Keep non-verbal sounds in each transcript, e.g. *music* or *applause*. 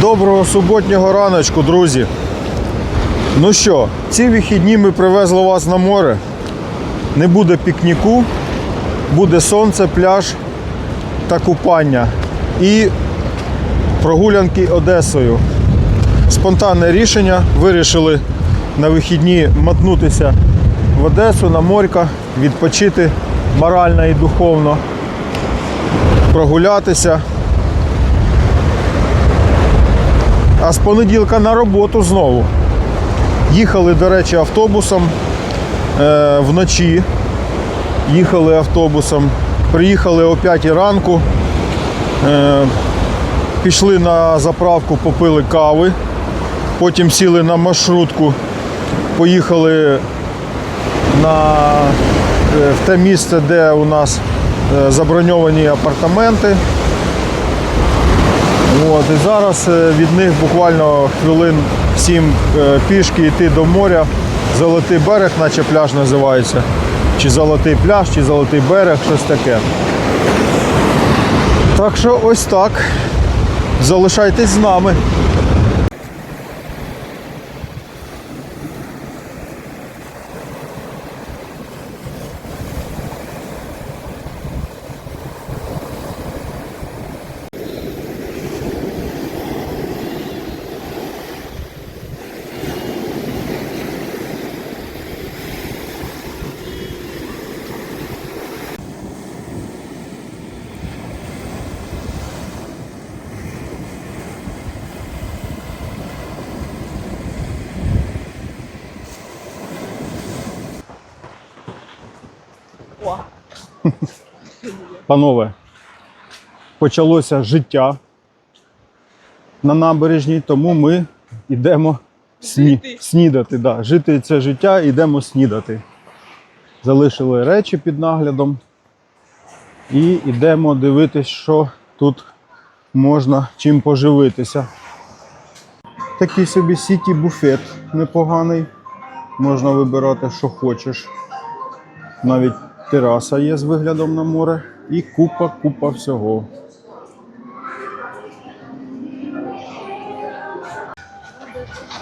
Доброго суботнього раночку, друзі. Ну що, ці вихідні ми привезли вас на море. Не буде пікніку, буде сонце, пляж та купання. І прогулянки Одесою. Спонтанне рішення. Вирішили на вихідні мотнутися в Одесу на морька, відпочити морально і духовно, прогулятися. А з понеділка на роботу знову. Їхали, до речі, автобусом е, вночі. Їхали автобусом. Приїхали о 5 ранку. Е, пішли на заправку, попили кави. Потім сіли на маршрутку, поїхали на, е, в те місце, де у нас е, заброньовані апартаменти. От, і зараз е, від них буквально хвилин 7 е, пішки йти до моря. Золотий берег, наче пляж називається. Чи золотий пляж, чи золотий берег, щось таке. Так що ось так. Залишайтесь з нами. Панове, почалося життя на набережній, тому ми йдемо сні... Снідати. Да. Жити це життя, йдемо снідати. Залишили речі під наглядом і йдемо дивитись, що тут можна чим поживитися. Такий собі сіті буфет непоганий. Можна вибирати, що хочеш. Навіть тераса є з виглядом на море і купа, купа всього.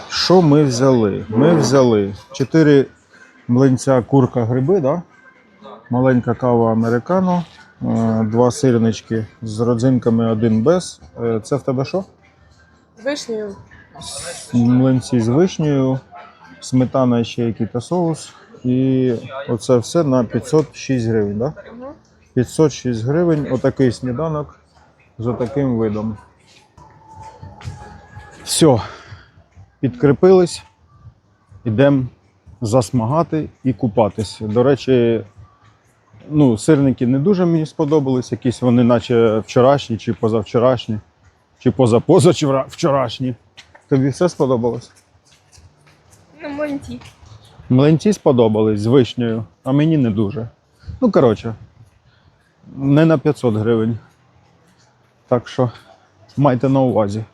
Що ми взяли? Ми взяли 4 млинця курка гриби, да? маленька кава американо, е, два сирнички з родзинками, один без. Е, Це в тебе що? З вишнею. Млинці з вишнею, сметана ще який-то соус. І оце все на 506 гривень, так? Да? Угу. 506 гривень, отакий сніданок з отаким видом. Все, підкріпились, йдемо засмагати і купатись. До речі, ну, сирники не дуже мені сподобались, якісь вони наче вчорашні, чи позавчорашні, чи позапозавчорашні. Тобі все сподобалось? На монті. Млинці сподобались з вишнею, а мені не дуже. Ну, коротше, не на 500 гривень. Так що майте на увазі.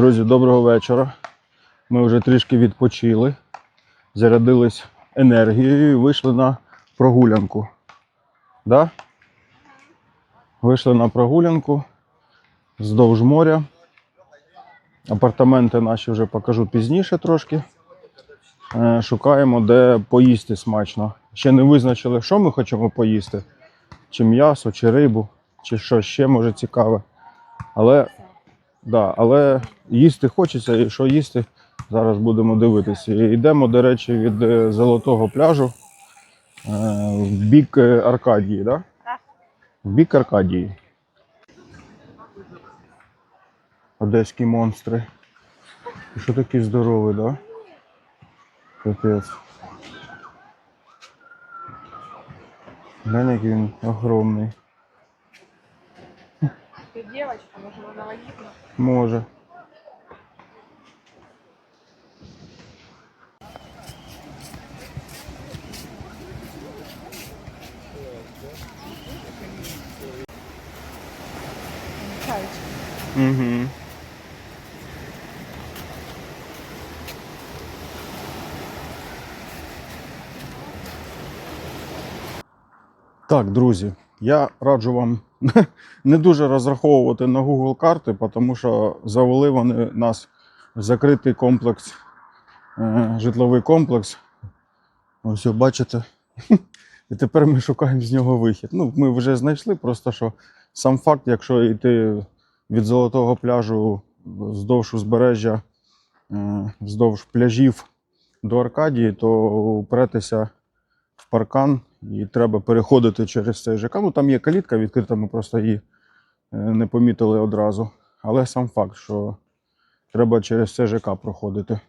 Друзі, доброго вечора. Ми вже трішки відпочили, зарядились енергією і вийшли на прогулянку. Да? Вийшли на прогулянку вздовж моря. Апартаменти наші вже покажу пізніше трошки. Е, Шукаємо, де поїсти смачно. Ще не визначили, що ми хочемо поїсти. Чи м'ясо, чи рибу, чи що ще може цікаве. Але, да, але їсти хочеться, і що їсти, Зараз будемо дивитися. Йдемо, до речі, від е, золотого пляжу е, в бік е, Аркадії, да? Так. В бік Аркадії. Одеські монстри. І що такі здорові, да? Капець. Глянь, який він огромний. Ты девочка, может, она вагитна? Може. Угу. Так, друзі, я раджу вам *laughs* не дуже розраховувати на Google карти, тому що завели вони нас в закритий комплекс, е, житловий комплекс. Ось бачите. *laughs* І тепер ми шукаємо з нього вихід. Ну, ми вже знайшли, просто що сам факт, якщо йти від золотого пляжу вздовж узбережжя, е, вздовж пляжів до Аркадії, то упретися в паркан і треба переходити через цей ЖК. Ну там є калітка відкрита, ми просто її е, не помітили одразу. Але сам факт, що треба через це ЖК проходити.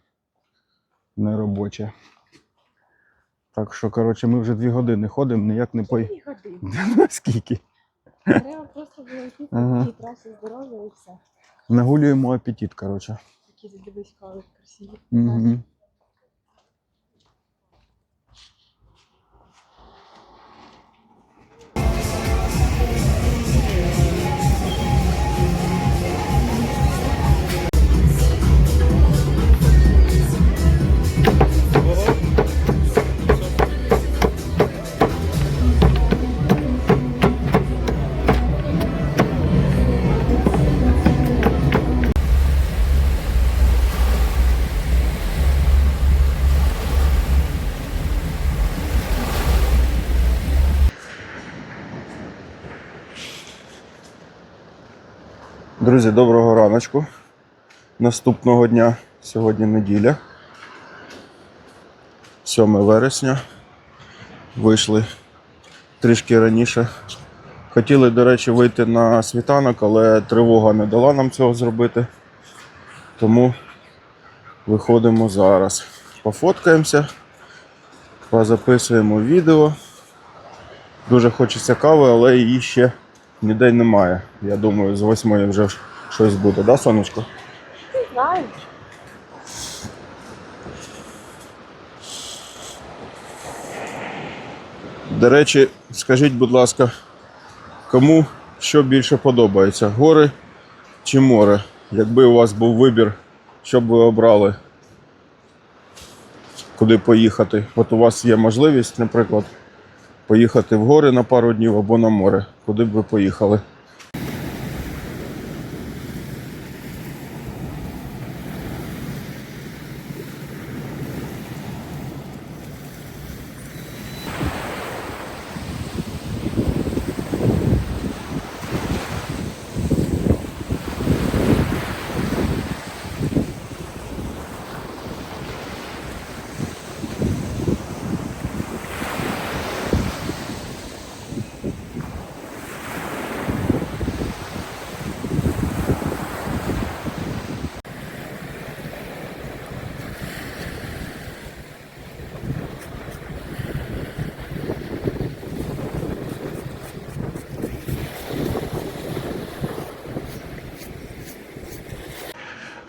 Неробоче. Так що, коротше, ми вже дві години ходимо, ніяк не пой. Дві години. *laughs* Скільки? Треба *laughs* просто було йти Ага. трасі здоров'я і все. Нагулюємо апетит, коротше. Такі задивись, коли красиві. Угу. Друзі, доброго раночку. Наступного дня, сьогодні неділя. 7 вересня. Вийшли трішки раніше. Хотіли, до речі, вийти на світанок, але тривога не дала нам цього зробити. Тому виходимо зараз. Пофоткаємося, позаписуємо відео. Дуже хочеться кави, але її ще ніде немає. Я думаю, з восьмої вже щось буде, да, сонечко? Не знаю. До речі, скажіть, будь ласка, кому що більше подобається? Гори чи море? Якби у вас був вибір, що б ви обрали? Куди поїхати? От у вас є можливість, наприклад, поїхати в гори на пару днів або на море. Куди б ви поїхали?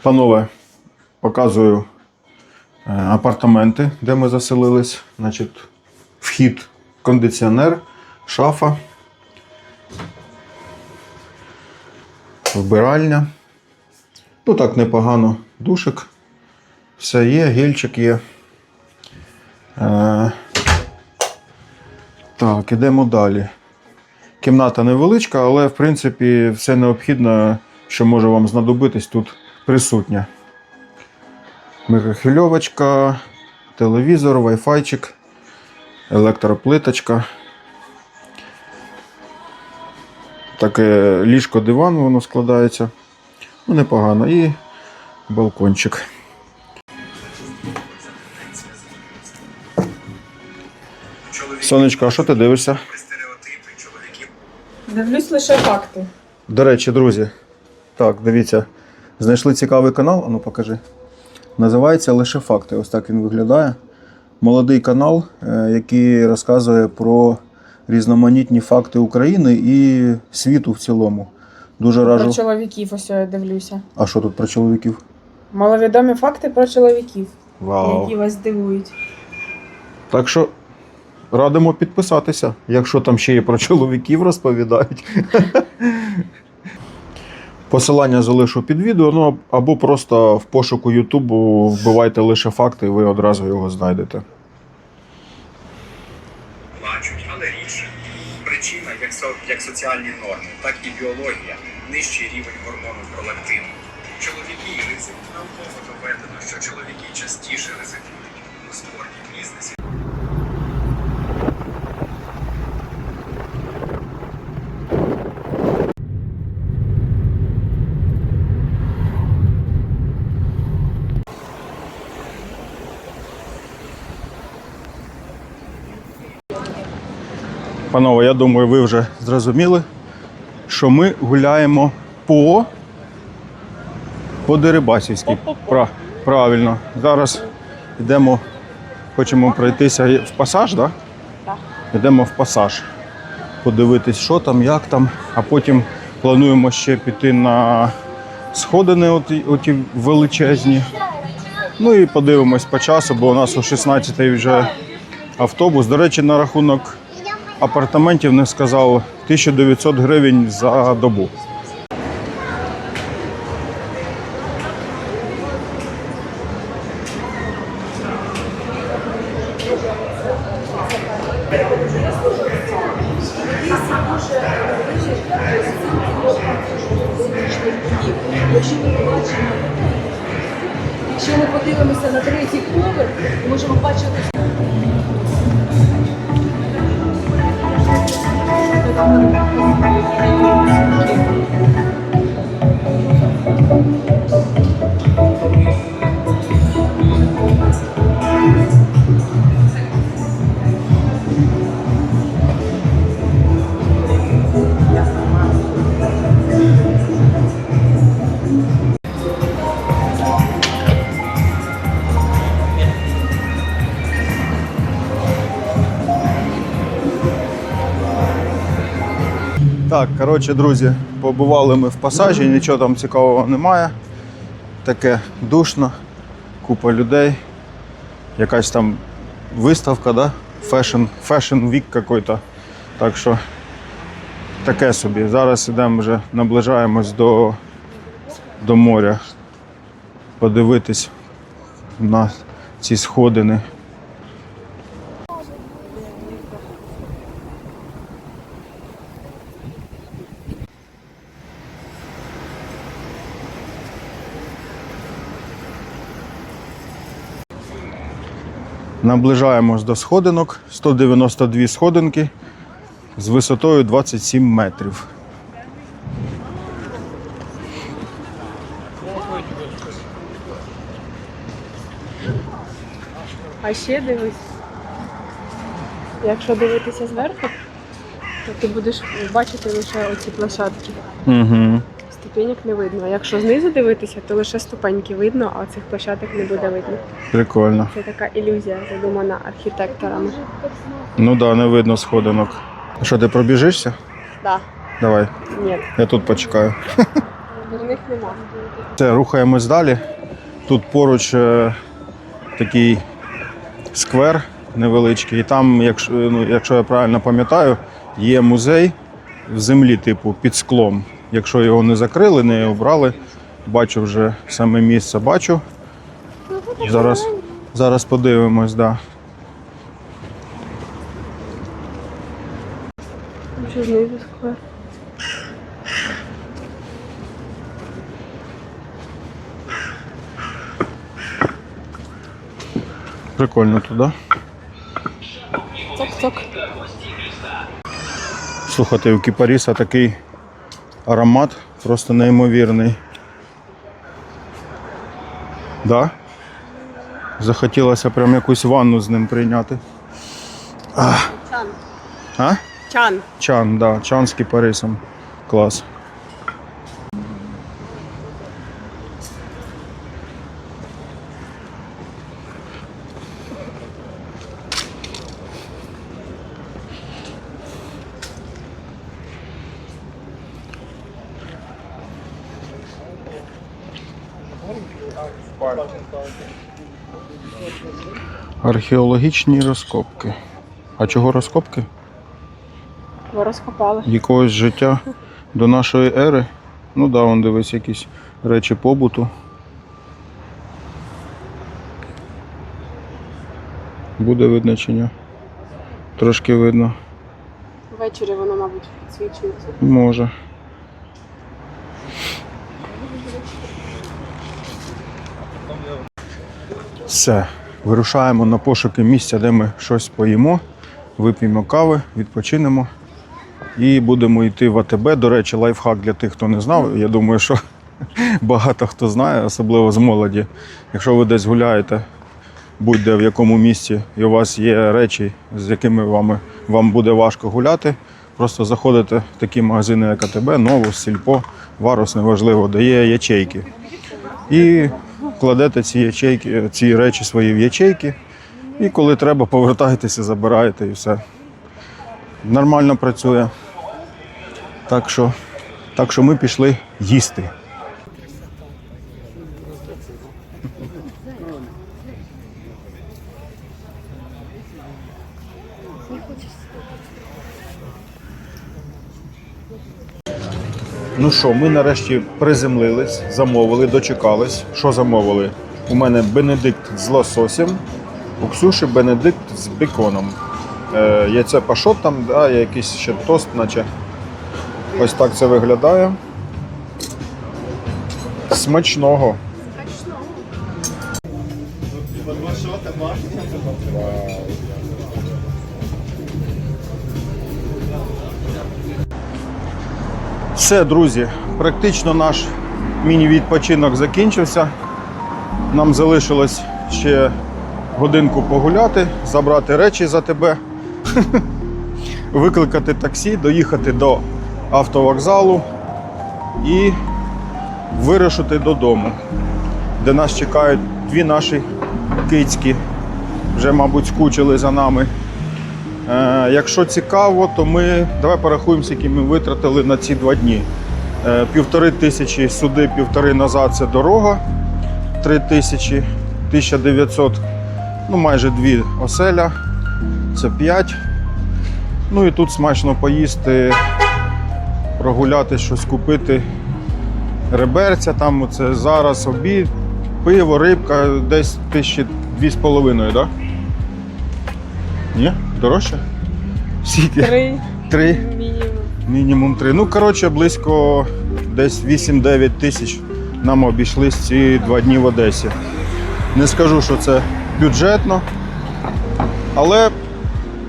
Панове, показую е, апартаменти, де ми заселились. Значить, вхід, кондиціонер, шафа, вбиральня. Ну так непогано. Душик. Все є, гельчик є. Е, так, ідемо далі. Кімната невеличка, але в принципі все необхідне, що може вам знадобитись, тут присутня. Микрохвильовочка, телевізор, вайфайчик, електроплиточка. Таке ліжко диван воно складається. Ну, непогано. І балкончик. Сонечка, а що ти дивишся? Дивлюсь лише факти. До речі, друзі. Так, дивіться знайшли цікавий канал, ану покажи. Називається Лише факти. Ось так він виглядає. Молодий канал, е, який розказує про різноманітні факти України і світу в цілому. Дуже Про чоловіків ось я дивлюся. А що тут про чоловіків? Маловідомі факти про чоловіків, Вау. які вас дивують. Так що радимо підписатися, якщо там ще і про чоловіків розповідають. *laughs* Посилання залишу під відео, ну або просто в пошуку Ютубу вбивайте лише факти, і ви одразу його знайдете. плачуть, але рідше. Причина як, со, як соціальні норми, так і біологія, нижчий рівень гормону пролактину. Чоловіки і ризик. Науково доведено, що чоловіки частіше ризикують у спорті, бізнесі. Панове, я думаю, ви вже зрозуміли, що ми гуляємо по, по Дерибасівській. Пра, правильно. Зараз йдемо, хочемо пройтися в пасаж, так? Так. Йдемо в пасаж. Подивитись, що там, як там, а потім плануємо ще піти на сходини, оті, оті величезні. Ну і подивимось по часу, бо у нас о 16-й вже автобус. До речі, на рахунок апартаментів не сказав 1900 гривень за добу. Якщо ми подивимося на третій поверх, можемо бачити. Thank you. Так, коротше, друзі, побували ми в пасажі, нічого там цікавого немає. Таке душно, купа людей. Якась там виставка, да? Fashion, fashion week какой-то. Так що таке собі. Зараз йдемо вже наближаємось до, до моря. Подивитись на ці сходини. Наближаємось до сходинок. 192 сходинки з висотою 27 метрів. А ще дивись. Якщо дивитися зверху, то ти будеш бачити лише оці площадки. Угу. Ступеньок не видно. А якщо знизу дивитися, то лише ступеньки видно, а цих площадок не буде видно. Прикольно. Це така ілюзія, задумана архітекторами. Ну да, не видно сходинок. Що, ти пробіжишся? Да. Давай, Ні, я тут почекаю. в них нема. Все, рухаємось далі. Тут поруч е, такий сквер невеличкий. І там, якщо, ну, якщо я правильно пам'ятаю, є музей в землі, типу, під склом. Якщо його не закрили, не обрали, бачу вже саме місце бачу. Зараз, зараз подивимось, да. Що. Прикольно туди. Цок-цок. Слухайте, у кіпаріса такий аромат просто неймовірний. Да? Захотілося прям якусь ванну з ним прийняти. Чан. А? Чан. Чан, да, чан з кіпарисом. Клас. Археологічні розкопки. А чого розкопки? Ви розкопали. якогось життя до нашої ери. Ну да, вон дивись якісь речі побуту. Буде видно чи ні? Трошки видно. Ввечері воно, мабуть, підсвічується. Може. Все. Вирушаємо на пошуки місця, де ми щось поїмо, вип'ємо кави, відпочинемо і будемо йти в АТБ. До речі, лайфхак для тих, хто не знав. Я думаю, що *laughs* багато хто знає, особливо з молоді. Якщо ви десь гуляєте, будь-де в якому місці, і у вас є речі, з якими вами, вам буде важко гуляти, просто заходите в такі магазини, як АТБ, Новус, Сільпо, Варус, неважливо, де є ячейки. І кладете ці ячейки, ці речі свої в ячейки. І коли треба, повертаєтеся, забираєте і все. Нормально працює. Так що, так що ми пішли їсти. Ну що, ми нарешті приземлились, замовили, дочекались. Що замовили? У мене Бенедикт з лососем, у Ксюші Бенедикт з беконом. Е, яйце пашот там, да, є якийсь ще тост, наче. Ось так це виглядає. Смачного. Все, друзі, практично наш міні-відпочинок закінчився. Нам залишилось ще годинку погуляти, забрати речі за тебе, *laughs* викликати таксі, доїхати до автовокзалу і вирушити додому, де нас чекають дві наші кицькі. Вже, мабуть, скучили за нами. Е, якщо цікаво, то ми давай порахуємо, скільки ми витратили на ці два дні. Е, півтори тисячі сюди, півтори назад це дорога. Три тисячі, 1900, ну майже дві оселя. Це п'ять. Ну і тут смачно поїсти, прогуляти, щось купити. Реберця, там оце зараз обід, пиво, рибка, десь тисячі дві з половиною, так? Ні? Дорожче? Скільки? Три Три. мінімум. Мінімум три. Ну, коротше, близько десь 8-9 тисяч нам обійшлись ці два дні в Одесі. Не скажу, що це бюджетно, але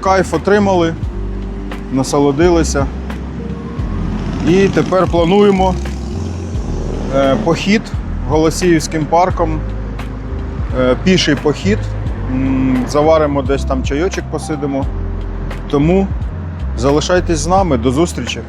кайф отримали, насолодилися. І тепер плануємо е, похід Голосіївським парком, е, піший похід. Заваримо десь там чайочок, посидимо. Тому залишайтесь з нами. До зустрічі!